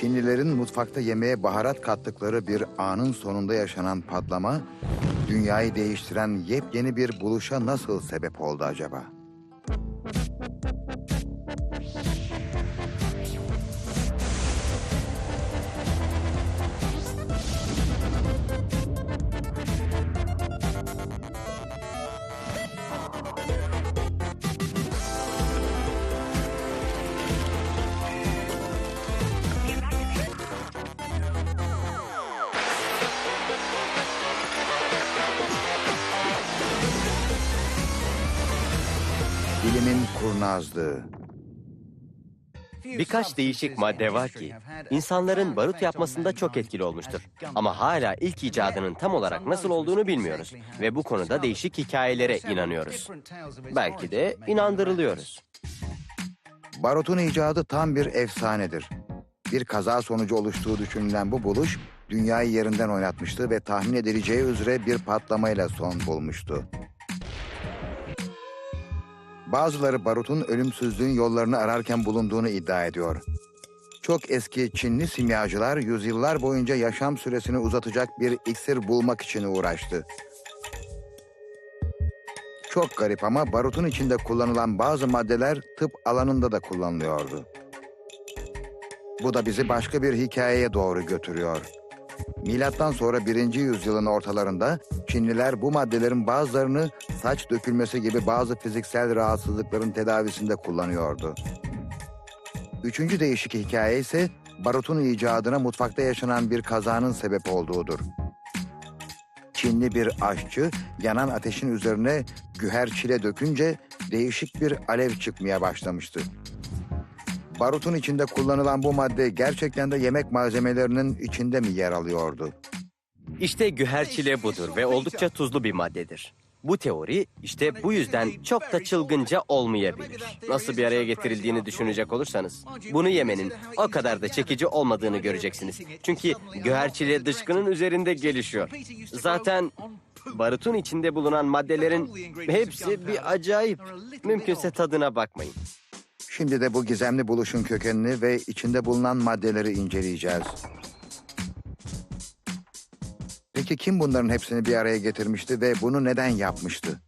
Çinlilerin mutfakta yemeğe baharat kattıkları bir anın sonunda yaşanan patlama, dünyayı değiştiren yepyeni bir buluşa nasıl sebep oldu acaba? Birkaç değişik madde var ki insanların barut yapmasında çok etkili olmuştur. Ama hala ilk icadının tam olarak nasıl olduğunu bilmiyoruz ve bu konuda değişik hikayelere inanıyoruz. Belki de inandırılıyoruz. Barutun icadı tam bir efsanedir. Bir kaza sonucu oluştuğu düşünülen bu buluş, dünyayı yerinden oynatmıştı ve tahmin edileceği üzere bir patlamayla son bulmuştu. Bazıları barutun ölümsüzlüğün yollarını ararken bulunduğunu iddia ediyor. Çok eski Çinli simyacılar yüzyıllar boyunca yaşam süresini uzatacak bir iksir bulmak için uğraştı. Çok garip ama barutun içinde kullanılan bazı maddeler tıp alanında da kullanılıyordu. Bu da bizi başka bir hikayeye doğru götürüyor. Milattan sonra 1. yüzyılın ortalarında Çinliler bu maddelerin bazılarını saç dökülmesi gibi bazı fiziksel rahatsızlıkların tedavisinde kullanıyordu. Üçüncü değişik hikaye ise barutun icadına mutfakta yaşanan bir kazanın sebep olduğudur. Çinli bir aşçı yanan ateşin üzerine güher çile dökünce değişik bir alev çıkmaya başlamıştı. Barutun içinde kullanılan bu madde gerçekten de yemek malzemelerinin içinde mi yer alıyordu? İşte güherçile budur ve oldukça tuzlu bir maddedir. Bu teori işte bu yüzden çok da çılgınca olmayabilir. Nasıl bir araya getirildiğini düşünecek olursanız bunu yemenin o kadar da çekici olmadığını göreceksiniz. Çünkü güherçile dışkının üzerinde gelişiyor. Zaten barutun içinde bulunan maddelerin hepsi bir acayip. Mümkünse tadına bakmayın. Şimdi de bu gizemli buluşun kökenini ve içinde bulunan maddeleri inceleyeceğiz. Peki kim bunların hepsini bir araya getirmişti ve bunu neden yapmıştı?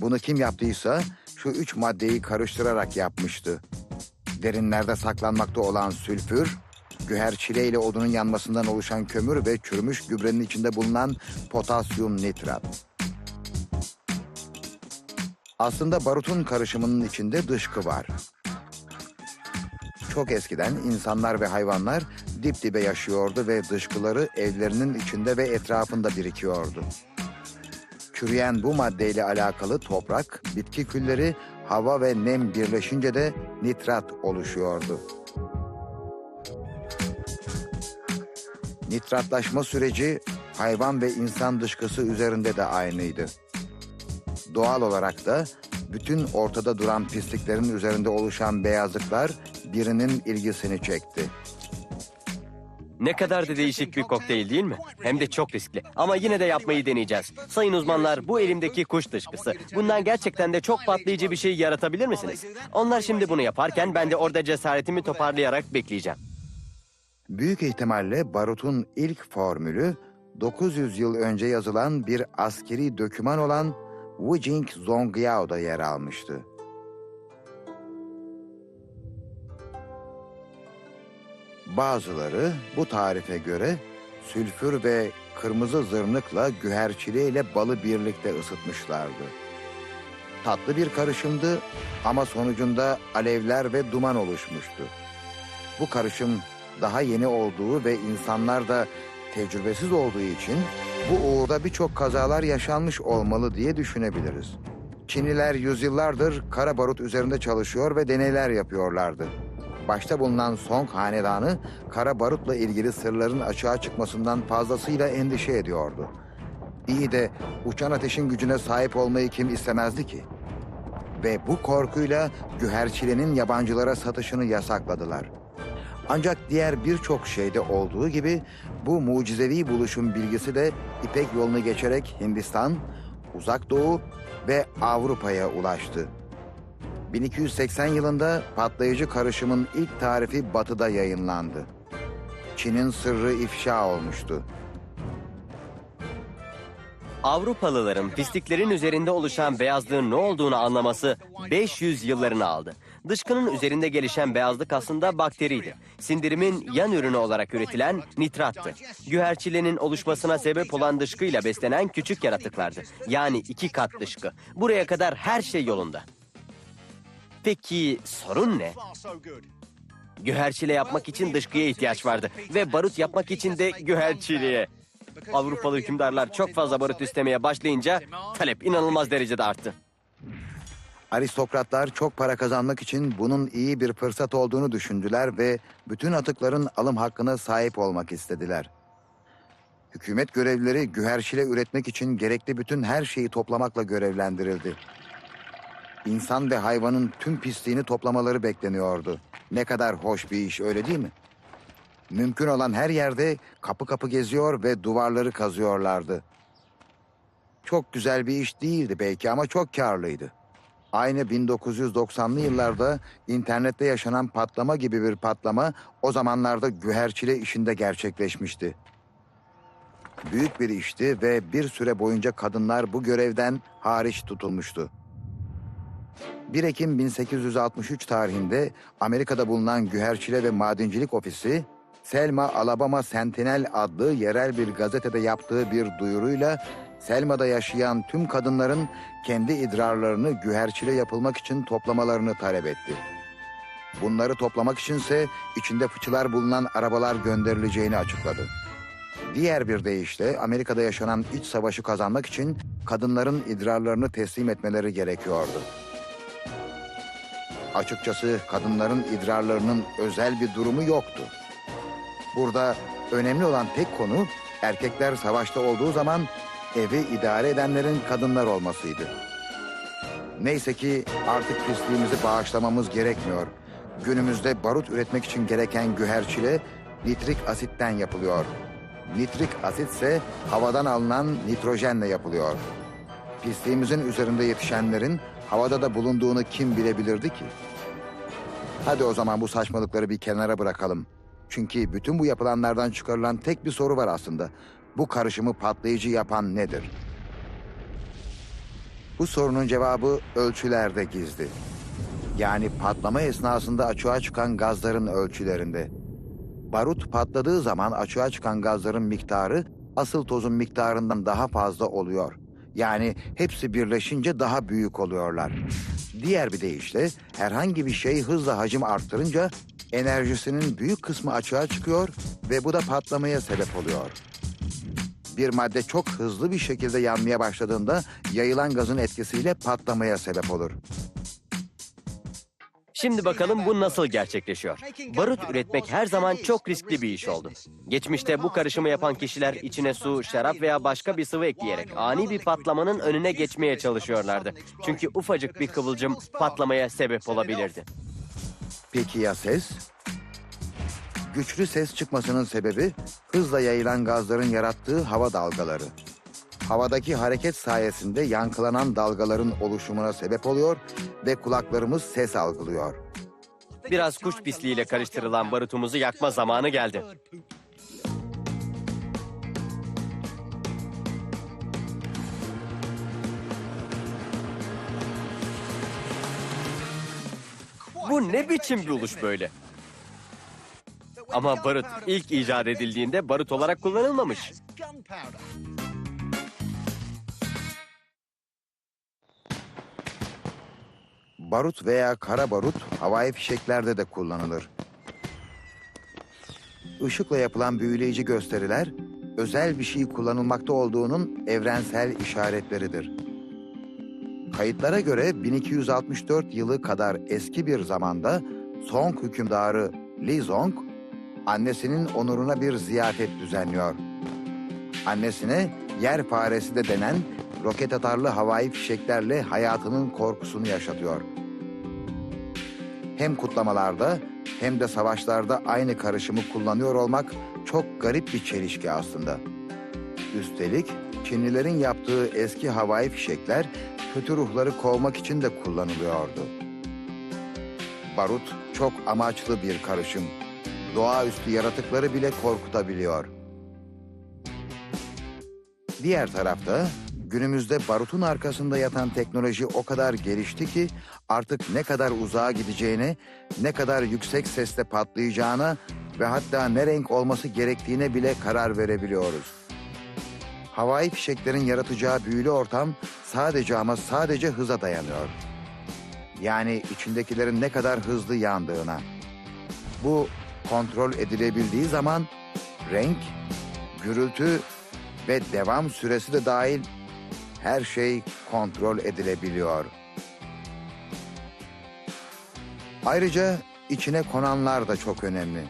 Bunu kim yaptıysa şu üç maddeyi karıştırarak yapmıştı. Derinlerde saklanmakta olan sülfür, güher çile ile odunun yanmasından oluşan kömür ve çürümüş gübrenin içinde bulunan potasyum nitrat. Aslında barutun karışımının içinde dışkı var. Çok eskiden insanlar ve hayvanlar dip dibe yaşıyordu ve dışkıları evlerinin içinde ve etrafında birikiyordu. Çürüyen bu maddeyle alakalı toprak, bitki külleri, hava ve nem birleşince de nitrat oluşuyordu. Nitratlaşma süreci hayvan ve insan dışkısı üzerinde de aynıydı. Doğal olarak da bütün ortada duran pisliklerin üzerinde oluşan beyazlıklar birinin ilgisini çekti. Ne kadar da değişik bir kokteyl değil mi? Hem de çok riskli. Ama yine de yapmayı deneyeceğiz. Sayın uzmanlar bu elimdeki kuş dışkısı. Bundan gerçekten de çok patlayıcı bir şey yaratabilir misiniz? Onlar şimdi bunu yaparken ben de orada cesaretimi toparlayarak bekleyeceğim. Büyük ihtimalle barutun ilk formülü 900 yıl önce yazılan bir askeri döküman olan Wu Jing Zongyao'da yer almıştı. Bazıları bu tarife göre sülfür ve kırmızı zırnıkla güherçili ile balı birlikte ısıtmışlardı. Tatlı bir karışımdı ama sonucunda alevler ve duman oluşmuştu. Bu karışım daha yeni olduğu ve insanlar da tecrübesiz olduğu için bu uğurda birçok kazalar yaşanmış olmalı diye düşünebiliriz. Çinliler yüzyıllardır kara barut üzerinde çalışıyor ve deneyler yapıyorlardı. Başta bulunan Song hanedanı kara barutla ilgili sırların açığa çıkmasından fazlasıyla endişe ediyordu. İyi de uçan ateşin gücüne sahip olmayı kim istemezdi ki? Ve bu korkuyla güherçilenin yabancılara satışını yasakladılar. Ancak diğer birçok şeyde olduğu gibi bu mucizevi buluşun bilgisi de İpek yolunu geçerek Hindistan, Uzak Doğu ve Avrupa'ya ulaştı. 1280 yılında patlayıcı karışımın ilk tarifi Batı'da yayınlandı. Çin'in sırrı ifşa olmuştu. Avrupalıların pisliklerin üzerinde oluşan beyazlığın ne olduğunu anlaması 500 yıllarını aldı. Dışkının üzerinde gelişen beyazlık aslında bakteriydi. Sindirimin yan ürünü olarak üretilen nitrattı. Güherçilenin oluşmasına sebep olan dışkıyla beslenen küçük yaratıklardı. Yani iki kat dışkı. Buraya kadar her şey yolunda. Peki sorun ne? Güherçile yapmak için dışkıya ihtiyaç vardı ve barut yapmak için de güherçiliğe. Avrupalı hükümdarlar çok fazla barut istemeye başlayınca talep inanılmaz derecede arttı. Aristokratlar çok para kazanmak için bunun iyi bir fırsat olduğunu düşündüler ve bütün atıkların alım hakkına sahip olmak istediler. Hükümet görevlileri güherşile üretmek için gerekli bütün her şeyi toplamakla görevlendirildi. İnsan ve hayvanın tüm pisliğini toplamaları bekleniyordu. Ne kadar hoş bir iş öyle değil mi? Mümkün olan her yerde kapı kapı geziyor ve duvarları kazıyorlardı. Çok güzel bir iş değildi belki ama çok karlıydı. Aynı 1990'lı yıllarda internette yaşanan patlama gibi bir patlama o zamanlarda güherçile işinde gerçekleşmişti. Büyük bir işti ve bir süre boyunca kadınlar bu görevden hariç tutulmuştu. 1 Ekim 1863 tarihinde Amerika'da bulunan Güherçile ve Madencilik Ofisi, Selma Alabama Sentinel adlı yerel bir gazetede yaptığı bir duyuruyla Selma'da yaşayan tüm kadınların kendi idrarlarını güherçile yapılmak için toplamalarını talep etti. Bunları toplamak içinse içinde fıçılar bulunan arabalar gönderileceğini açıkladı. Diğer bir deyişle Amerika'da yaşanan iç savaşı kazanmak için kadınların idrarlarını teslim etmeleri gerekiyordu. Açıkçası kadınların idrarlarının özel bir durumu yoktu. Burada önemli olan tek konu erkekler savaşta olduğu zaman evi idare edenlerin kadınlar olmasıydı. Neyse ki artık pisliğimizi bağışlamamız gerekmiyor. Günümüzde barut üretmek için gereken güherçile nitrik asitten yapılıyor. Nitrik asit ise havadan alınan nitrojenle yapılıyor. Pisliğimizin üzerinde yetişenlerin havada da bulunduğunu kim bilebilirdi ki? Hadi o zaman bu saçmalıkları bir kenara bırakalım. Çünkü bütün bu yapılanlardan çıkarılan tek bir soru var aslında. Bu karışımı patlayıcı yapan nedir? Bu sorunun cevabı ölçülerde gizli. Yani patlama esnasında açığa çıkan gazların ölçülerinde. Barut patladığı zaman açığa çıkan gazların miktarı asıl tozun miktarından daha fazla oluyor. Yani hepsi birleşince daha büyük oluyorlar. Diğer bir deyişle herhangi bir şey hızla hacim arttırınca enerjisinin büyük kısmı açığa çıkıyor ve bu da patlamaya sebep oluyor. Bir madde çok hızlı bir şekilde yanmaya başladığında yayılan gazın etkisiyle patlamaya sebep olur. Şimdi bakalım bu nasıl gerçekleşiyor. Barut üretmek her zaman çok riskli bir iş oldu. Geçmişte bu karışımı yapan kişiler içine su, şarap veya başka bir sıvı ekleyerek ani bir patlamanın önüne geçmeye çalışıyorlardı. Çünkü ufacık bir kıvılcım patlamaya sebep olabilirdi. Peki ya ses? Güçlü ses çıkmasının sebebi hızla yayılan gazların yarattığı hava dalgaları. Havadaki hareket sayesinde yankılanan dalgaların oluşumuna sebep oluyor ve kulaklarımız ses algılıyor. Biraz kuş pisliğiyle karıştırılan barutumuzu yakma zamanı geldi. Bu ne biçim bir uluş böyle? Ama barut ilk icat edildiğinde barut olarak kullanılmamış. Barut veya kara barut havai fişeklerde de kullanılır. Işıkla yapılan büyüleyici gösteriler özel bir şey kullanılmakta olduğunun evrensel işaretleridir. Kayıtlara göre 1264 yılı kadar eski bir zamanda Song hükümdarı Li Zong annesinin onuruna bir ziyafet düzenliyor. Annesine yer faresi de denen roket atarlı havai fişeklerle hayatının korkusunu yaşatıyor. Hem kutlamalarda hem de savaşlarda aynı karışımı kullanıyor olmak çok garip bir çelişki aslında. Üstelik Çinlilerin yaptığı eski havai fişekler kötü ruhları kovmak için de kullanılıyordu. Barut çok amaçlı bir karışım. Doğaüstü yaratıkları bile korkutabiliyor. Diğer tarafta günümüzde barutun arkasında yatan teknoloji o kadar gelişti ki artık ne kadar uzağa gideceğine, ne kadar yüksek sesle patlayacağına ve hatta ne renk olması gerektiğine bile karar verebiliyoruz. Havai fişeklerin yaratacağı büyülü ortam sadece ama sadece hıza dayanıyor. Yani içindekilerin ne kadar hızlı yandığına. Bu kontrol edilebildiği zaman renk, gürültü ve devam süresi de dahil her şey kontrol edilebiliyor. Ayrıca içine konanlar da çok önemli.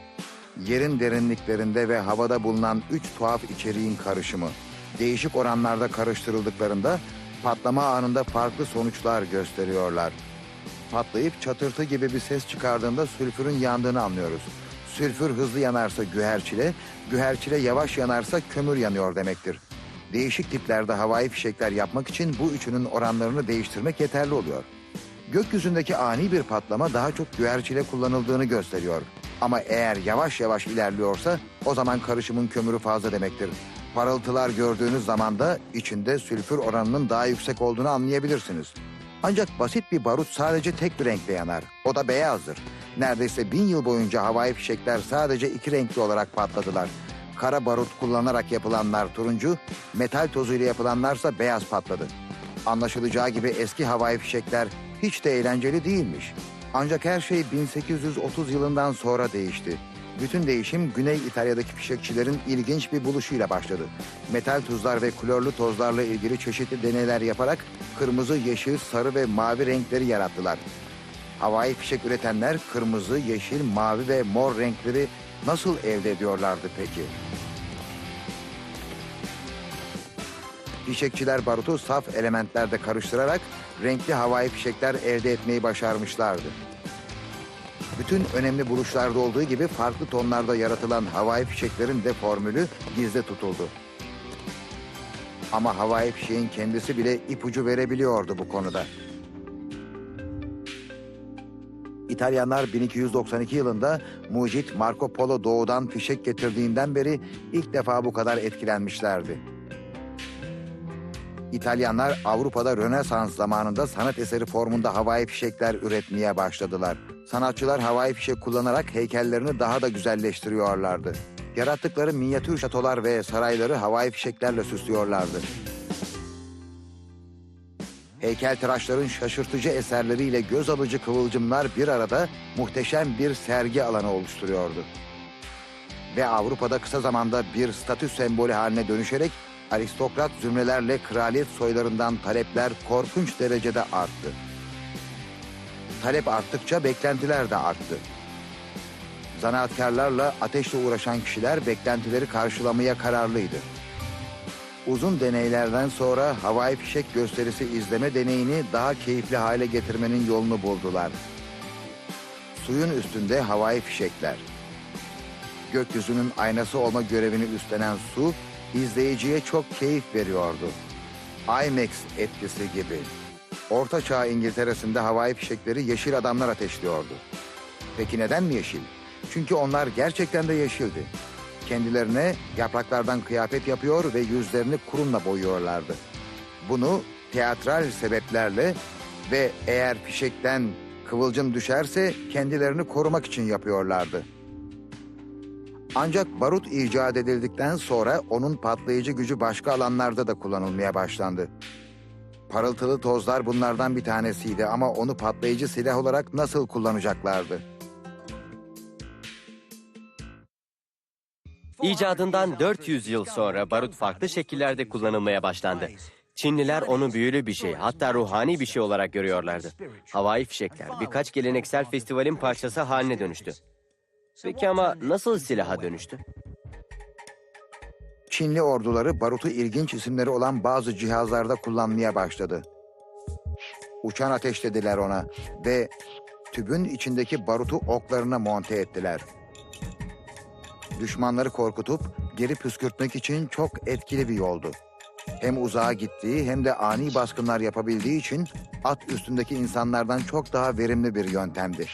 Yerin derinliklerinde ve havada bulunan üç tuhaf içeriğin karışımı. Değişik oranlarda karıştırıldıklarında patlama anında farklı sonuçlar gösteriyorlar. Patlayıp çatırtı gibi bir ses çıkardığında sülfürün yandığını anlıyoruz. Sülfür hızlı yanarsa güherçile, güherçile yavaş yanarsa kömür yanıyor demektir. Değişik tiplerde havai fişekler yapmak için bu üçünün oranlarını değiştirmek yeterli oluyor. Gökyüzündeki ani bir patlama daha çok güherçile kullanıldığını gösteriyor. Ama eğer yavaş yavaş ilerliyorsa o zaman karışımın kömürü fazla demektir. Parıltılar gördüğünüz zaman da içinde sülfür oranının daha yüksek olduğunu anlayabilirsiniz. Ancak basit bir barut sadece tek bir renkle yanar. O da beyazdır. Neredeyse bin yıl boyunca havai fişekler sadece iki renkli olarak patladılar. Kara barut kullanarak yapılanlar turuncu, metal tozuyla yapılanlarsa beyaz patladı. Anlaşılacağı gibi eski havai fişekler hiç de eğlenceli değilmiş. Ancak her şey 1830 yılından sonra değişti. Bütün değişim Güney İtalya'daki fişekçilerin ilginç bir buluşuyla başladı. Metal tuzlar ve klorlu tozlarla ilgili çeşitli deneyler yaparak kırmızı, yeşil, sarı ve mavi renkleri yarattılar. Havai fişek üretenler kırmızı, yeşil, mavi ve mor renkleri nasıl elde ediyorlardı peki? Fişekçiler barutu saf elementlerde karıştırarak renkli havai fişekler elde etmeyi başarmışlardı. Bütün önemli buluşlarda olduğu gibi farklı tonlarda yaratılan havai fişeklerin de formülü gizli tutuldu. Ama havai fişeğin kendisi bile ipucu verebiliyordu bu konuda. İtalyanlar 1292 yılında mucit Marco Polo doğudan fişek getirdiğinden beri ilk defa bu kadar etkilenmişlerdi. İtalyanlar Avrupa'da Rönesans zamanında sanat eseri formunda havai fişekler üretmeye başladılar. Sanatçılar havai fişek kullanarak heykellerini daha da güzelleştiriyorlardı. Yarattıkları minyatür şatolar ve sarayları havai fişeklerle süslüyorlardı. Heykeltıraşların şaşırtıcı eserleriyle göz alıcı kıvılcımlar bir arada muhteşem bir sergi alanı oluşturuyordu. Ve Avrupa'da kısa zamanda bir statü sembolü haline dönüşerek aristokrat zümrelerle kraliyet soylarından talepler korkunç derecede arttı. Talep arttıkça beklentiler de arttı. Zanaatkarlarla ateşle uğraşan kişiler beklentileri karşılamaya kararlıydı. Uzun deneylerden sonra havai fişek gösterisi izleme deneyini daha keyifli hale getirmenin yolunu buldular. Suyun üstünde havai fişekler. Gökyüzünün aynası olma görevini üstlenen su, izleyiciye çok keyif veriyordu. IMAX etkisi gibi. Orta Çağ İngiltere'sinde havai fişekleri yeşil adamlar ateşliyordu. Peki neden mi yeşil? Çünkü onlar gerçekten de yeşildi. Kendilerine yapraklardan kıyafet yapıyor ve yüzlerini kurumla boyuyorlardı. Bunu teatral sebeplerle ve eğer fişekten kıvılcım düşerse kendilerini korumak için yapıyorlardı. Ancak barut icat edildikten sonra onun patlayıcı gücü başka alanlarda da kullanılmaya başlandı. Parıltılı tozlar bunlardan bir tanesiydi ama onu patlayıcı silah olarak nasıl kullanacaklardı? İcadından 400 yıl sonra barut farklı şekillerde kullanılmaya başlandı. Çinliler onu büyülü bir şey, hatta ruhani bir şey olarak görüyorlardı. Havai fişekler birkaç geleneksel festivalin parçası haline dönüştü. Peki ama nasıl silaha dönüştü? Çinli orduları barutu ilginç isimleri olan bazı cihazlarda kullanmaya başladı. Uçan ateş dediler ona ve tübün içindeki barutu oklarına monte ettiler. Düşmanları korkutup geri püskürtmek için çok etkili bir yoldu. Hem uzağa gittiği hem de ani baskınlar yapabildiği için at üstündeki insanlardan çok daha verimli bir yöntemdi.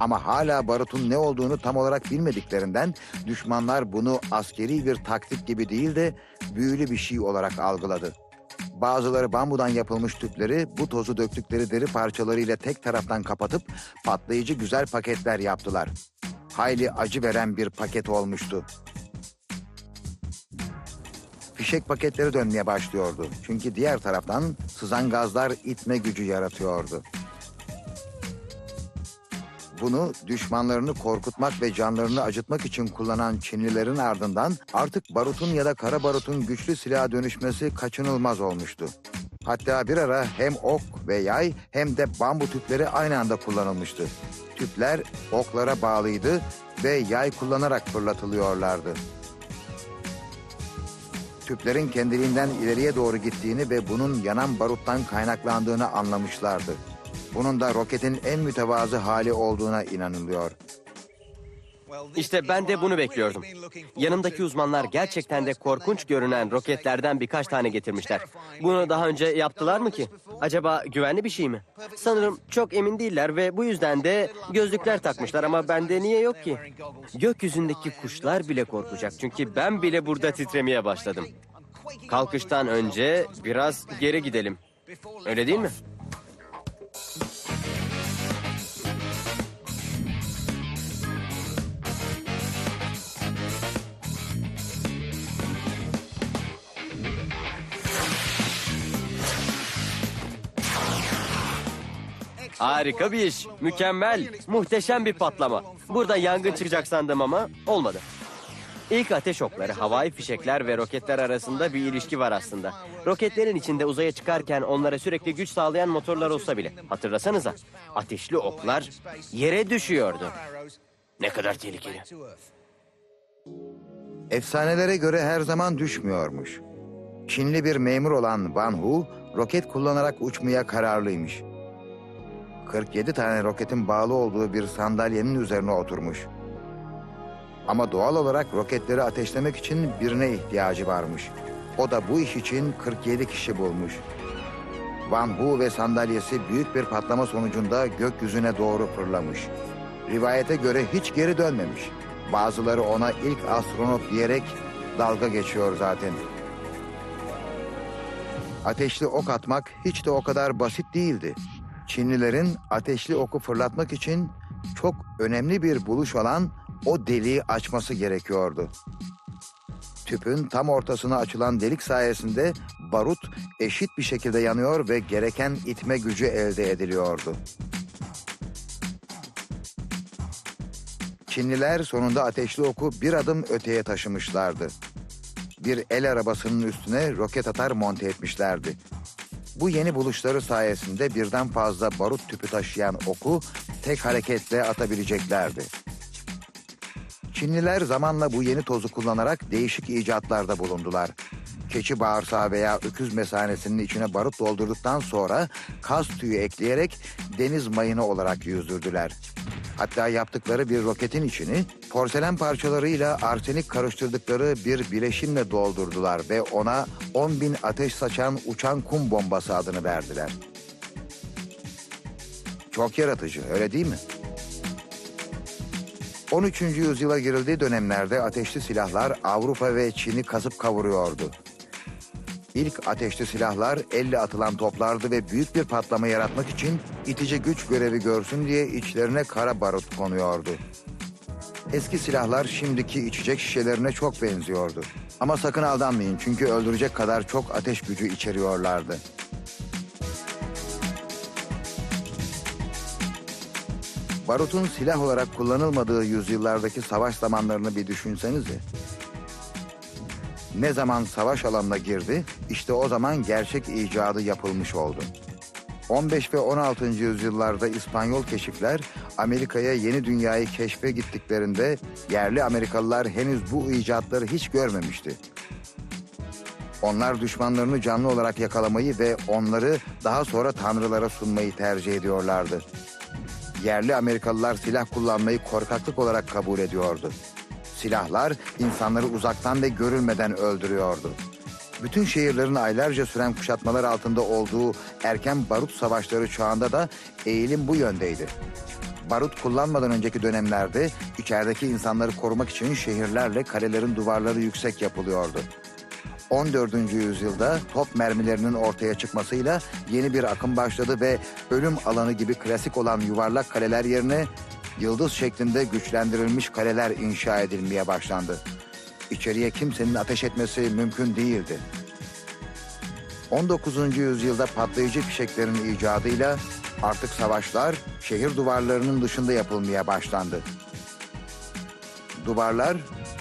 Ama hala barutun ne olduğunu tam olarak bilmediklerinden düşmanlar bunu askeri bir taktik gibi değil de büyülü bir şey olarak algıladı. Bazıları bambudan yapılmış tüpleri bu tozu döktükleri deri parçalarıyla tek taraftan kapatıp patlayıcı güzel paketler yaptılar. Hayli acı veren bir paket olmuştu. Fişek paketleri dönmeye başlıyordu. Çünkü diğer taraftan sızan gazlar itme gücü yaratıyordu. Bunu düşmanlarını korkutmak ve canlarını acıtmak için kullanan Çinlilerin ardından artık barutun ya da kara barutun güçlü silaha dönüşmesi kaçınılmaz olmuştu. Hatta bir ara hem ok ve yay hem de bambu tüpleri aynı anda kullanılmıştı. Tüpler oklara bağlıydı ve yay kullanarak fırlatılıyorlardı. Tüplerin kendiliğinden ileriye doğru gittiğini ve bunun yanan baruttan kaynaklandığını anlamışlardı. Bunun da roketin en mütevazı hali olduğuna inanılıyor. İşte ben de bunu bekliyordum. Yanımdaki uzmanlar gerçekten de korkunç görünen roketlerden birkaç tane getirmişler. Bunu daha önce yaptılar mı ki? Acaba güvenli bir şey mi? Sanırım çok emin değiller ve bu yüzden de gözlükler takmışlar ama bende niye yok ki? Gökyüzündeki kuşlar bile korkacak çünkü ben bile burada titremeye başladım. Kalkıştan önce biraz geri gidelim. Öyle değil mi? Harika bir iş. Mükemmel. Muhteşem bir patlama. Burada yangın çıkacak sandım ama olmadı. İlk ateş okları, havai fişekler ve roketler arasında bir ilişki var aslında. Roketlerin içinde uzaya çıkarken onlara sürekli güç sağlayan motorlar olsa bile. Hatırlasanıza, ateşli oklar yere düşüyordu. Ne kadar tehlikeli. Efsanelere göre her zaman düşmüyormuş. Çinli bir memur olan Van Hu, roket kullanarak uçmaya kararlıymış. 47 tane roketin bağlı olduğu bir sandalyenin üzerine oturmuş. Ama doğal olarak roketleri ateşlemek için birine ihtiyacı varmış. O da bu iş için 47 kişi bulmuş. Van Hu ve sandalyesi büyük bir patlama sonucunda gökyüzüne doğru fırlamış. Rivayete göre hiç geri dönmemiş. Bazıları ona ilk astronot diyerek dalga geçiyor zaten. Ateşli ok atmak hiç de o kadar basit değildi. Çinlilerin ateşli oku fırlatmak için çok önemli bir buluş olan o deliği açması gerekiyordu. Tüpün tam ortasına açılan delik sayesinde barut eşit bir şekilde yanıyor ve gereken itme gücü elde ediliyordu. Çinliler sonunda ateşli oku bir adım öteye taşımışlardı. Bir el arabasının üstüne roket atar monte etmişlerdi. Bu yeni buluşları sayesinde birden fazla barut tüpü taşıyan oku tek hareketle atabileceklerdi. Çinliler zamanla bu yeni tozu kullanarak değişik icatlarda bulundular. Keçi bağırsağı veya öküz mesanesinin içine barut doldurduktan sonra kaz tüyü ekleyerek deniz mayını olarak yüzdürdüler. Hatta yaptıkları bir roketin içini porselen parçalarıyla arsenik karıştırdıkları bir bileşimle doldurdular ve ona 10 bin ateş saçan uçan kum bombası adını verdiler. Çok yaratıcı, öyle değil mi? 13. yüzyıla girildiği dönemlerde ateşli silahlar Avrupa ve Çin'i kasıp kavuruyordu. İlk ateşli silahlar elle atılan toplardı ve büyük bir patlama yaratmak için itici güç görevi görsün diye içlerine kara barut konuyordu. Eski silahlar şimdiki içecek şişelerine çok benziyordu. Ama sakın aldanmayın çünkü öldürecek kadar çok ateş gücü içeriyorlardı. Barutun silah olarak kullanılmadığı yüzyıllardaki savaş zamanlarını bir düşünsenize. Ne zaman savaş alanına girdi, işte o zaman gerçek icadı yapılmış oldu. 15 ve 16. yüzyıllarda İspanyol keşifler Amerika'ya yeni dünyayı keşfe gittiklerinde yerli Amerikalılar henüz bu icatları hiç görmemişti. Onlar düşmanlarını canlı olarak yakalamayı ve onları daha sonra tanrılara sunmayı tercih ediyorlardı. Yerli Amerikalılar silah kullanmayı korkaklık olarak kabul ediyordu. Silahlar insanları uzaktan ve görülmeden öldürüyordu. Bütün şehirlerin aylarca süren kuşatmalar altında olduğu erken barut savaşları çağında da eğilim bu yöndeydi. Barut kullanmadan önceki dönemlerde içerideki insanları korumak için şehirlerle kalelerin duvarları yüksek yapılıyordu. 14. yüzyılda top mermilerinin ortaya çıkmasıyla yeni bir akım başladı ve ölüm alanı gibi klasik olan yuvarlak kaleler yerine yıldız şeklinde güçlendirilmiş kaleler inşa edilmeye başlandı. İçeriye kimsenin ateş etmesi mümkün değildi. 19. yüzyılda patlayıcı fişeklerin icadıyla artık savaşlar şehir duvarlarının dışında yapılmaya başlandı. Duvarlar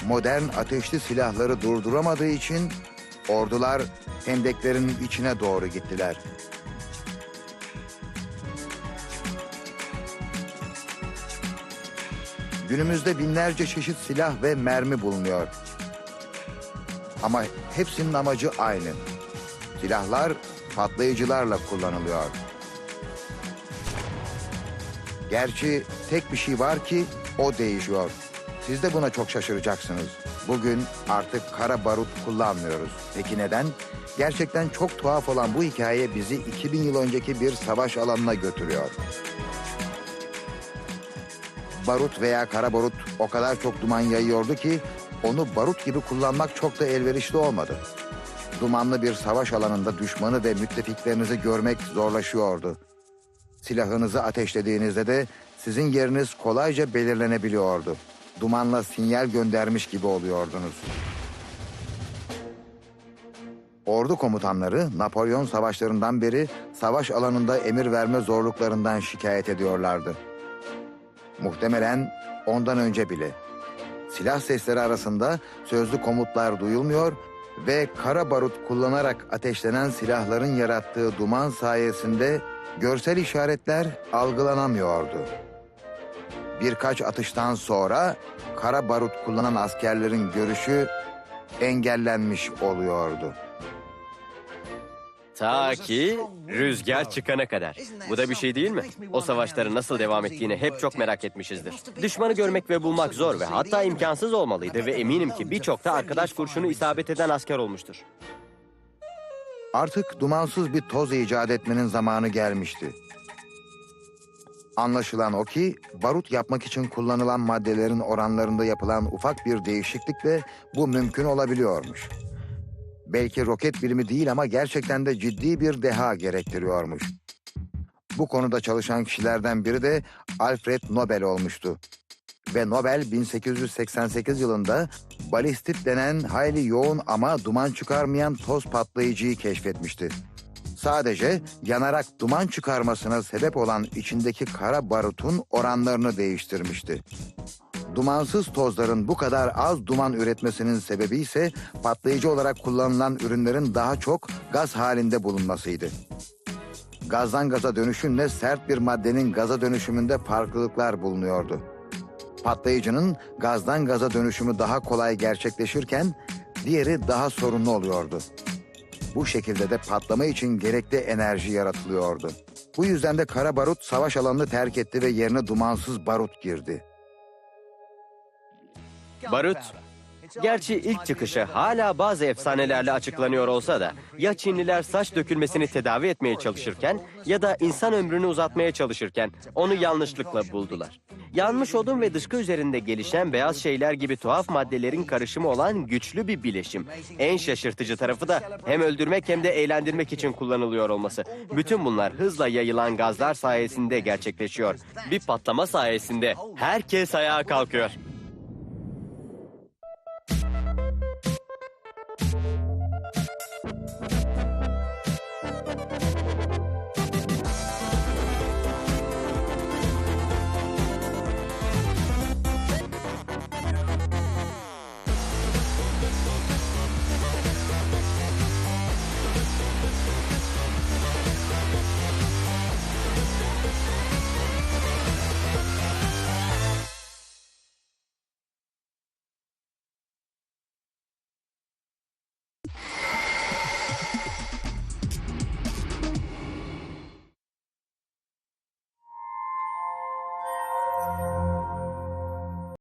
modern ateşli silahları durduramadığı için ordular hendeklerin içine doğru gittiler. Günümüzde binlerce çeşit silah ve mermi bulunuyor. Ama hepsinin amacı aynı. Silahlar patlayıcılarla kullanılıyor. Gerçi tek bir şey var ki o değişiyor. Siz de buna çok şaşıracaksınız. Bugün artık kara barut kullanmıyoruz. Peki neden? Gerçekten çok tuhaf olan bu hikaye bizi 2000 yıl önceki bir savaş alanına götürüyor. Barut veya kara barut o kadar çok duman yayıyordu ki onu barut gibi kullanmak çok da elverişli olmadı. Dumanlı bir savaş alanında düşmanı ve müttefiklerinizi görmek zorlaşıyordu. Silahınızı ateşlediğinizde de sizin yeriniz kolayca belirlenebiliyordu. Dumanla sinyal göndermiş gibi oluyordunuz. Ordu komutanları Napolyon savaşlarından beri savaş alanında emir verme zorluklarından şikayet ediyorlardı. Muhtemelen ondan önce bile. Silah sesleri arasında sözlü komutlar duyulmuyor ve kara barut kullanarak ateşlenen silahların yarattığı duman sayesinde görsel işaretler algılanamıyordu. Birkaç atıştan sonra kara barut kullanan askerlerin görüşü engellenmiş oluyordu. Ta ki rüzgar çıkana kadar. Bu da bir şey değil mi? O savaşların nasıl devam ettiğini hep çok merak etmişizdir. Düşmanı görmek ve bulmak zor ve hatta imkansız olmalıydı ve eminim ki birçok da arkadaş kurşunu isabet eden asker olmuştur. Artık dumansız bir toz icat etmenin zamanı gelmişti. Anlaşılan o ki barut yapmak için kullanılan maddelerin oranlarında yapılan ufak bir değişiklikle bu mümkün olabiliyormuş. Belki roket bilimi değil ama gerçekten de ciddi bir deha gerektiriyormuş. Bu konuda çalışan kişilerden biri de Alfred Nobel olmuştu. Ve Nobel 1888 yılında balistit denen hayli yoğun ama duman çıkarmayan toz patlayıcıyı keşfetmişti. Sadece yanarak duman çıkarmasına sebep olan içindeki kara barutun oranlarını değiştirmişti. Dumansız tozların bu kadar az duman üretmesinin sebebi ise patlayıcı olarak kullanılan ürünlerin daha çok gaz halinde bulunmasıydı. Gazdan gaza dönüşümle sert bir maddenin gaza dönüşümünde farklılıklar bulunuyordu. Patlayıcının gazdan gaza dönüşümü daha kolay gerçekleşirken diğeri daha sorunlu oluyordu. Bu şekilde de patlama için gerekli enerji yaratılıyordu. Bu yüzden de kara barut savaş alanını terk etti ve yerine dumansız barut girdi. Barut, gerçi ilk çıkışı hala bazı efsanelerle açıklanıyor olsa da ya Çinliler saç dökülmesini tedavi etmeye çalışırken ya da insan ömrünü uzatmaya çalışırken onu yanlışlıkla buldular. Yanmış odun ve dışkı üzerinde gelişen beyaz şeyler gibi tuhaf maddelerin karışımı olan güçlü bir bileşim. En şaşırtıcı tarafı da hem öldürmek hem de eğlendirmek için kullanılıyor olması. Bütün bunlar hızla yayılan gazlar sayesinde gerçekleşiyor. Bir patlama sayesinde herkes ayağa kalkıyor.